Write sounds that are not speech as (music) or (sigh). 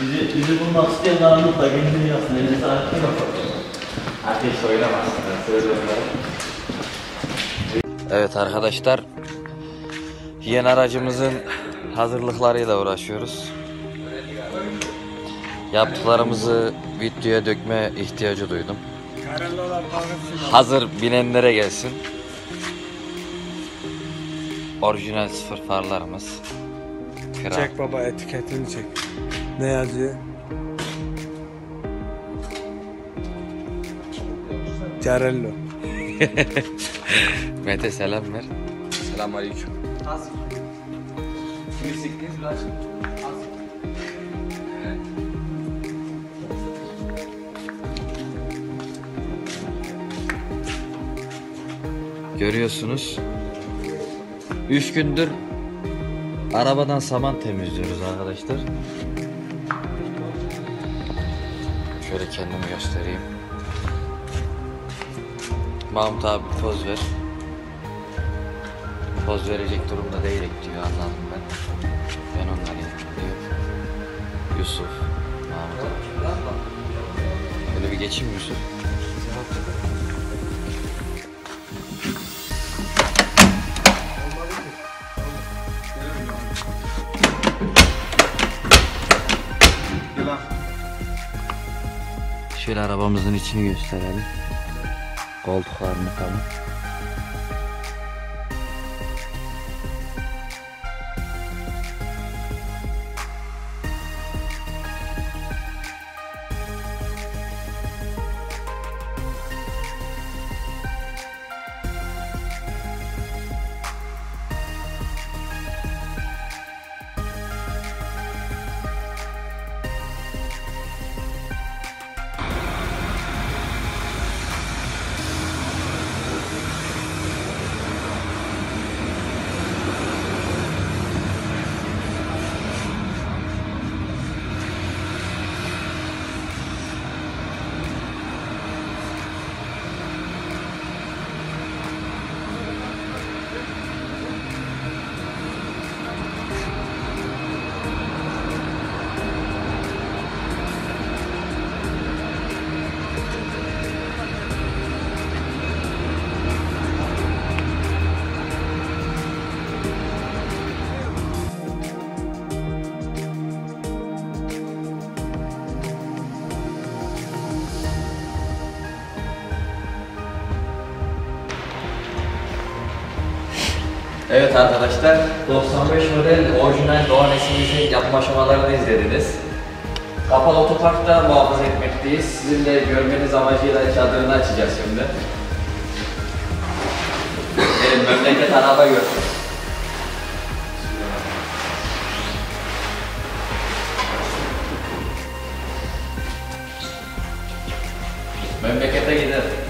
Bizi, bizi bulmak isteyen anlıkla kendini yazsın, elini saatte kapatın. Ateş oynamazsın, Evet arkadaşlar, yeni aracımızın hazırlıklarıyla uğraşıyoruz. Yaptıklarımızı videoya dökme ihtiyacı duydum. Hazır binenlere gelsin. Orijinal sıfır farlarımız. Kral. Çek baba etiketini çek. Ne yazıyor? Carello. (laughs) Mete selam ver. Selamünaleyküm. Görüyorsunuz. Üç gündür arabadan saman temizliyoruz arkadaşlar. Şöyle kendimi göstereyim. Mahmut abi poz ver. Poz verecek durumda değilim diyor anladım ben. Ben onları diyor. Yusuf, Mahmut abi. Böyle bir geçeyim Şöyle arabamızın içini gösterelim. Koltuklarını falan. Evet arkadaşlar 95 model orijinal Doğan esimizin yapım aşamalarını izlediniz. Kapalı otoparkta muhafaza etmekteyiz. Sizin de görmeniz amacıyla çadırını açacağız şimdi. Gelin memleket araba görsün. Memlekete gidelim.